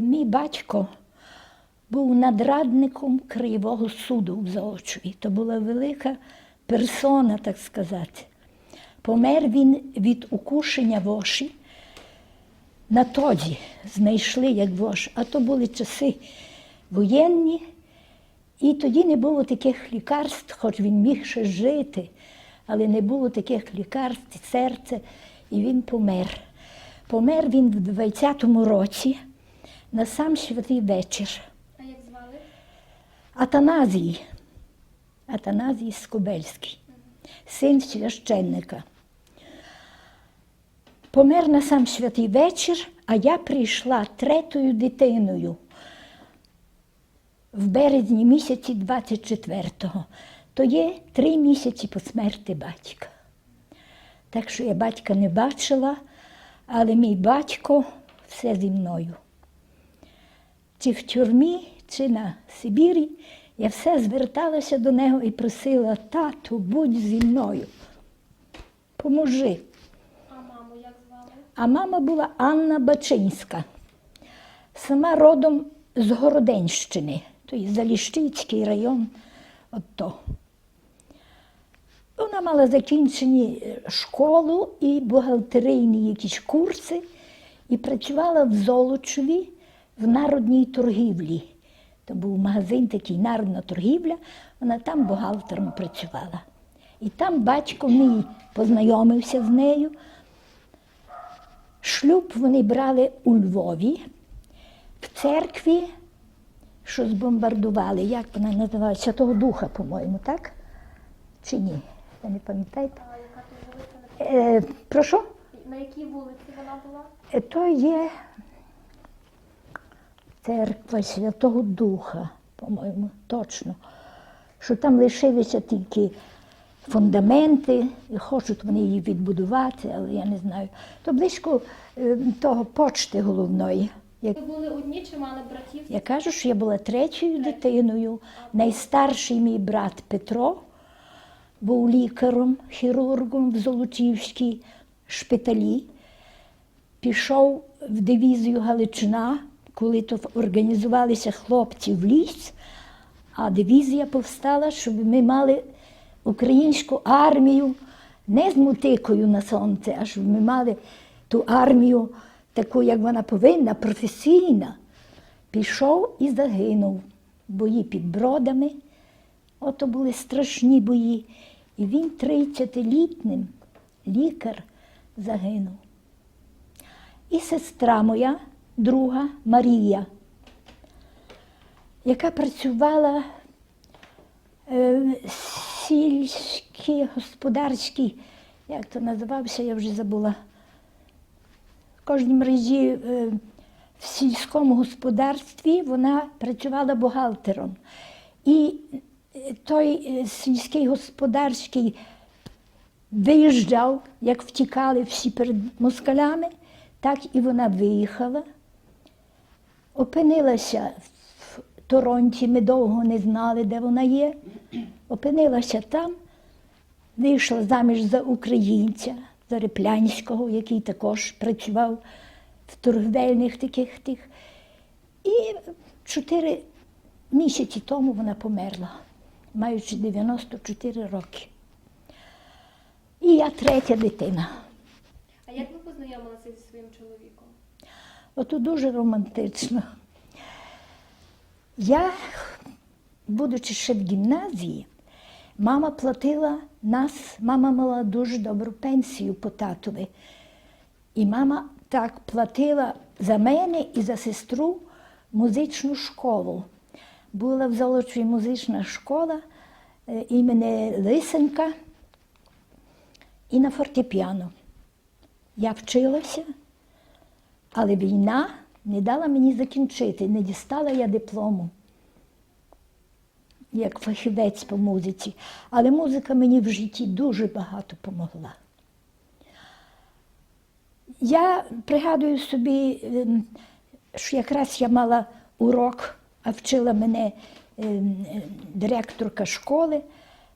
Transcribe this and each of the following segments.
Мій батько був надрадником Краєвого суду в Золочеві. То була велика персона, так сказати. Помер він від укушення воші. На тоді знайшли як вош, а то були часи воєнні, і тоді не було таких лікарств, хоч він міг ще жити, але не було таких лікарств, серце, і він помер. Помер він в 20-му році на сам святий вечір. А як звали? Атаназій, Атаназій Скобельський, син священника. Помер на сам святий вечір, а я прийшла третьою дитиною в березні місяці 24-го. То є три місяці по смерті батька. Так що я батька не бачила, але мій батько все зі мною чи в тюрмі, чи на Сибірі, я все зверталася до нього і просила, тату, будь зі мною, поможи. А маму як звали? А мама була Анна Бачинська, сама родом з Городенщини, то є Заліщицький район. От то. Вона мала закінчені е, школу і бухгалтерійні якісь курси, і працювала в Золочеві в народній торгівлі. То був магазин такий народна торгівля, вона там бухгалтером працювала. І там батько мій познайомився з нею. Шлюб вони брали у Львові, в церкві, що збомбардували, як вона називалася, Святого Духа, по-моєму, так? Чи ні? Ви не пам'ятаєте? А яка вулиця? Е, про що? На якій вулиці вона була? Е, То є церква Святого Духа, по-моєму, точно. Що там лишилися тільки фундаменти, і хочуть вони її відбудувати, але я не знаю. То близько е, того почти головної. Як Ви були одні чи мали братів? я кажу, що я була третьою дитиною. Найстарший мій брат Петро був лікарем, хірургом в Золочівській шпиталі. Пішов в дивізію Галичина, коли то організувалися хлопці в ліс, а дивізія повстала, щоб ми мали українську армію не з мотикою на сонце, а щоб ми мали ту армію таку, як вона повинна, професійна. Пішов і загинув. Бої під бродами. Ото були страшні бої. І він 30-літнім лікар загинув. І сестра моя, друга Марія, яка працювала е, сільський господарський, як то називався, я вже забула. В кожній мережі е, в сільському господарстві вона працювала бухгалтером. І е, той сільський господарський виїжджав, як втікали всі перед москалями, так і вона виїхала, опинилася в Торонті, ми довго не знали, де вона є. Опинилася там, вийшла заміж за українця, за Реплянського, який також працював в торгівельних таких тих. І чотири місяці тому вона померла, маючи 94 роки. І я третя дитина. А як ви познайомилися зі своїм чоловіком? Ото дуже романтично. Я, будучи ще в гімназії, мама платила нас, мама мала дуже добру пенсію по татові. І мама так платила за мене і за сестру музичну школу. Була в Золочеві музична школа е, імені Лисенка і на фортепіано. Я вчилася, але війна не дала мені закінчити, не дістала я диплому як фахівець по музиці. Але музика мені в житті дуже багато допомогла. Я пригадую собі, ем, що якраз я мала урок, а вчила мене ем, директорка школи.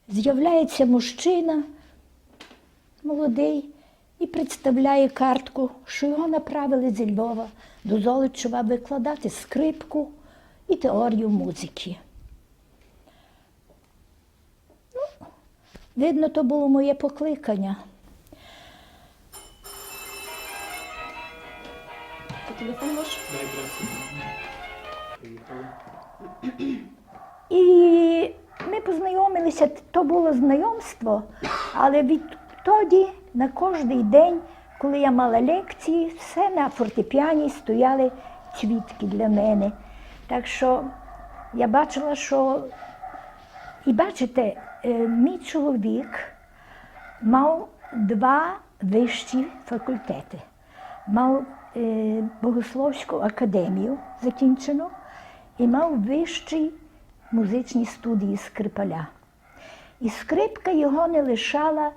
З'являється мужчина молодий і представляє картку, що його направили зі Львова до Золочева викладати скрипку і теорію музики. Ну, видно, то було моє покликання. Телефон ваш? І ми познайомилися, то було знайомство, але відтоді на кожен день, коли я мала лекції, все на фортепіані стояли цвітки для мене. Так що я бачила, що і бачите, е, мій чоловік мав два вищі факультети. Мав е, Богословську академію закінчену і мав вищий музичні студії скрипаля. І скрипка його не лишала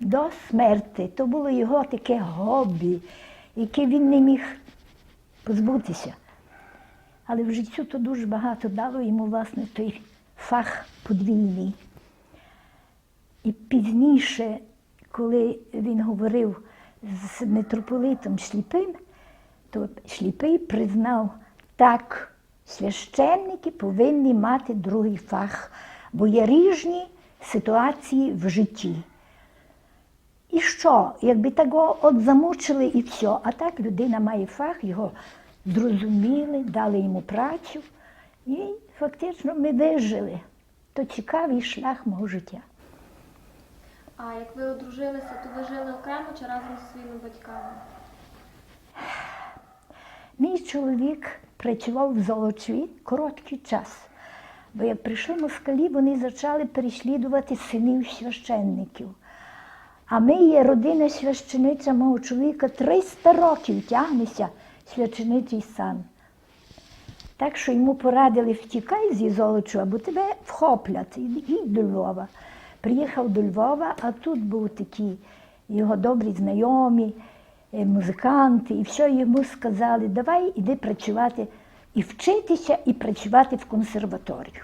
до смерти. То було його таке хобі, яке він не міг позбутися. Але в життю то дуже багато дало йому, власне, той фах подвійний. І пізніше, коли він говорив з митрополитом Шліпим, то Шліпий признав, так, священники повинні мати другий фах, бо є різні ситуації в житті. І що, якби того от замучили і все, а так людина має фах, його зрозуміли, дали йому працю, і фактично ми вижили. То цікавий шлях мого життя. А як ви одружилися, то ви жили окремо чи разом зі своїми батьками? Мій чоловік працював в Золочеві короткий час. Бо як прийшли москалі, вони почали переслідувати синів священників. А ми є родина священиця мого чоловіка 300 років тягнеться священичий сан. Так що йому порадили втікай зі Золочева, бо тебе вхоплять, їдь до Львова. Приїхав до Львова, а тут був такі його добрі знайомі, е, музиканти, і все йому сказали, давай іди працювати і вчитися, і працювати в консерваторію.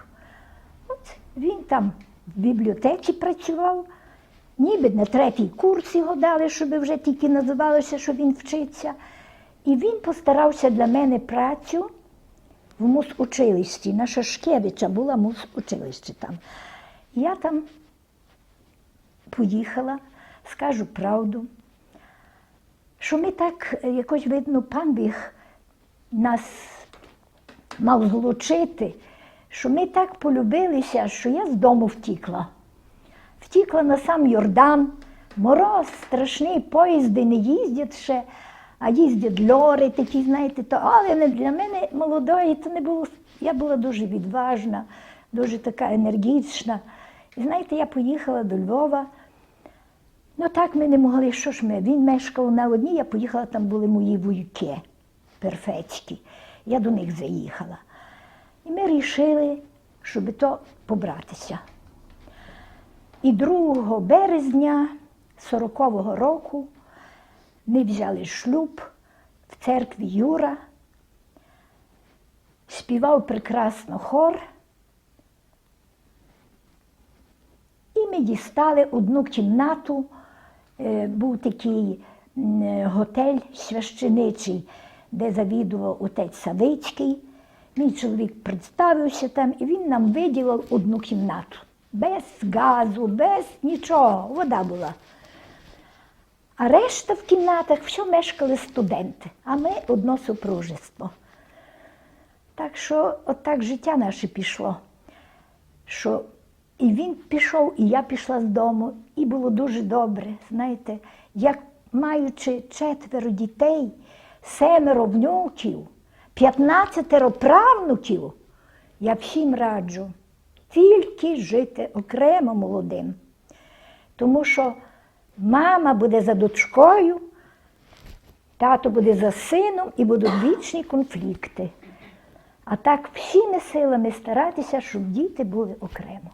От він там в бібліотеці працював, ніби на третій курс його дали, щоб вже тільки називалося, що він вчиться. І він постарався для мене працю в мусучилищі. На Шашкевича була мусучилище там. Я там поїхала, скажу правду, що ми так, е, якось видно, пан Біг нас мав злучити, що ми так полюбилися, що я з дому втікла. Втікла на сам Йордан, мороз страшний, поїзди не їздять ще, а їздять льори такі, знаєте, то, але не для мене молодої, то не було. Я була дуже відважна, дуже така енергічна. І знаєте, я поїхала до Львова. Ну так ми не могли, що ж ми? Він мешкав на одній, я поїхала, там були мої вуйки перфецькі. Я до них заїхала. І ми вирішили, щоб то побратися. І 2 березня 40-го року ми взяли шлюб в церкві Юра, співав прекрасно хор. І ми дістали одну кімнату, Е, був такий готель священичий, де завідував отець Савицький. Мій чоловік представився там, і він нам виділив одну кімнату. Без газу, без нічого, вода була. А решта в кімнатах все мешкали студенти, а ми одно супружество. Так що отак життя наше пішло. Що і він пішов, і я пішла з дому, і було дуже добре. Знаєте, як маючи четверо дітей, семеро внуків, п'ятнадцятеро правнуків, я всім раджу тільки жити окремо молодим. Тому що мама буде за дочкою, тато буде за сином і будуть вічні конфлікти. А так всіми силами старатися, щоб діти були окремо.